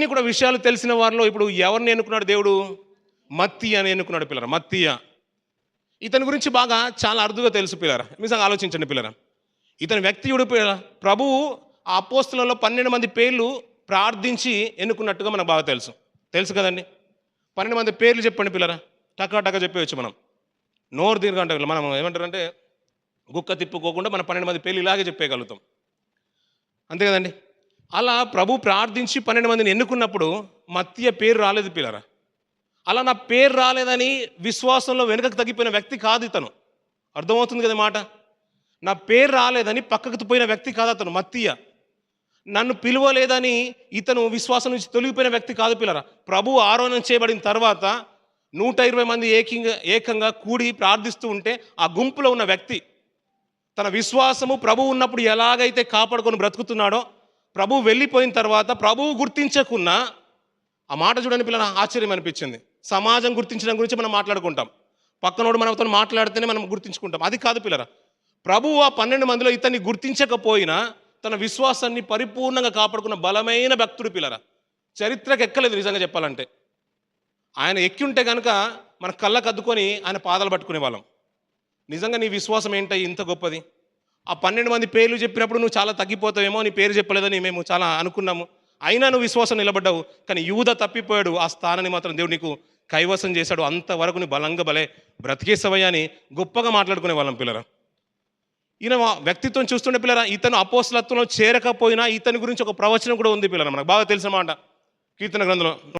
అన్ని కూడా విషయాలు తెలిసిన వారిలో ఇప్పుడు ఎవరిని ఎన్నుకున్నాడు దేవుడు? మత్తి అని ఎన్నుకున్నాడు పిల్లరా మత్తియ. ఇతని గురించి బాగా చాలా అరుదుగా తెలుసు పిల్లరా. నిజంగా ఆలోచించండి పిల్లరా. ఇతని వ్యక్తియుడు పిల్లరా? ప్రభువు ఆ అపోస్తులలో పన్నెండు మంది పేర్లు ప్రార్థించి ఎన్నుకున్నట్టుగా మనకు బాగా తెలుసు. తెలుసు కదండి? పన్నెండు మంది పేర్లు చెప్పండి పిల్లరా. టకా టకా చెప్పేయచ్చు మనం. నోరు దీనికంటే మనం ఏమంటారంటే గుక్క తిప్పుకోకుండా మన పన్నెండు మంది పేర్లు ఇలాగే చెప్పేయగలుగుతాం. అంతే కదండి? అలా ప్రభు ప్రార్థించి పన్నెండు మందిని ఎన్నుకున్నప్పుడు మత్య పేరు రాలేదు పిల్లరా. అలా నా పేరు రాలేదని విశ్వాసంలో వెనుకకు తగ్గిపోయిన వ్యక్తి కాదు ఇతను. అర్థమవుతుంది కదా మాట? నా పేరు రాలేదని పక్కకు పోయిన వ్యక్తి కాదు అతను మత్తియ నన్ను పిలువలేదని ఇతను విశ్వాసం నుంచి తొలగిపోయిన వ్యక్తి కాదు పిల్లరా. ప్రభు ఆరోహణం చేయబడిన తర్వాత నూట ఇరవై మంది ఏకంగా ఏకంగా కూడి ప్రార్థిస్తూ ఉంటే ఆ గుంపులో ఉన్న వ్యక్తి తన విశ్వాసము ప్రభు ఉన్నప్పుడు ఎలాగైతే కాపాడుకొని బ్రతుకుతున్నాడో ప్రభు వెళ్ళిపోయిన తర్వాత ప్రభువు గుర్తించకున్నా ఆ మాట చూడని పిల్లల ఆశ్చర్యం అనిపించింది. సమాజం గుర్తించడం గురించి మనం మాట్లాడుకుంటాం. పక్కనోడు మనతో మాట్లాడితేనే మనం గుర్తించుకుంటాం. అది కాదు పిల్లరా. ప్రభువు ఆ పన్నెండు మందిలో ఇతన్ని గుర్తించకపోయినా తన విశ్వాసాన్ని పరిపూర్ణంగా కాపాడుకున్న బలమైన భక్తుడు పిల్లరా. చరిత్రకు ఎక్కలేదు నిజంగా చెప్పాలంటే. ఆయన ఎక్కి ఉంటే కనుక మన కళ్ళకు అద్దుకొని ఆయన పాదాలు పట్టుకునే వాళ్ళం నిజంగా నీ విశ్వాసం ఏంటో ఇంత గొప్పది? ఆ పన్నెండు మంది పేర్లు చెప్పినప్పుడు నువ్వు చాలా తగ్గిపోతావేమో నీ పేరు చెప్పలేదని మేము చాలా అనుకున్నాము. అయినా నువ్వు విశ్వాసం నిలబడ్డావు. కానీ యూద తప్పిపోయాడు. ఆ స్థానాన్ని మాత్రం దేవుడు నీకు కైవసం చేశాడు. అంతవరకు నీ బలంగా బలే బ్రతికేసవయ్యా అని గొప్పగా మాట్లాడుకునే వాళ్ళం పిల్లరా. ఈయన వ్యక్తిత్వం చూస్తుండే పిల్లరా ఇతను అపోసలత్వంలో చేరకపోయినా ఇతని గురించి ఒక ప్రవచనం కూడా ఉంది పిల్లరా. మనకు బాగా తెలిసిన మాట కీర్తన గ్రంథంలో